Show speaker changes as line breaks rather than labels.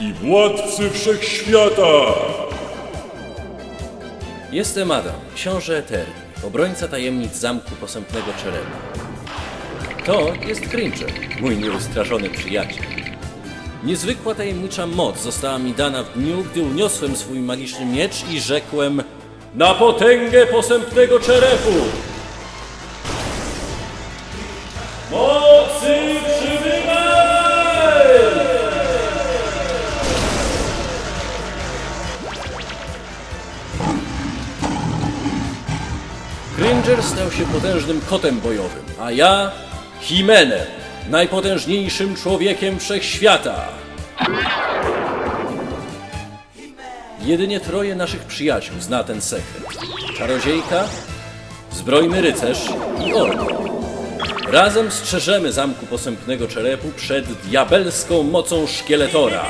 i władcy wszechświata.
Jestem Adam, książę Eterni, obrońca tajemnic Zamku Posępnego Czerebu. To jest Cringer, mój nieustraszony przyjaciel. Niezwykła tajemnicza moc została mi dana w dniu, gdy uniosłem swój magiczny miecz i rzekłem Na potęgę Posępnego Czerebu! Mocy Cringer stał się potężnym kotem bojowym, a ja Himenem, najpotężniejszym człowiekiem wszechświata. Jedynie troje naszych przyjaciół zna ten sekret. Czarodziejka, zbrojny rycerz i ork. Razem strzeżemy zamku posępnego czerepu przed diabelską mocą szkieletora.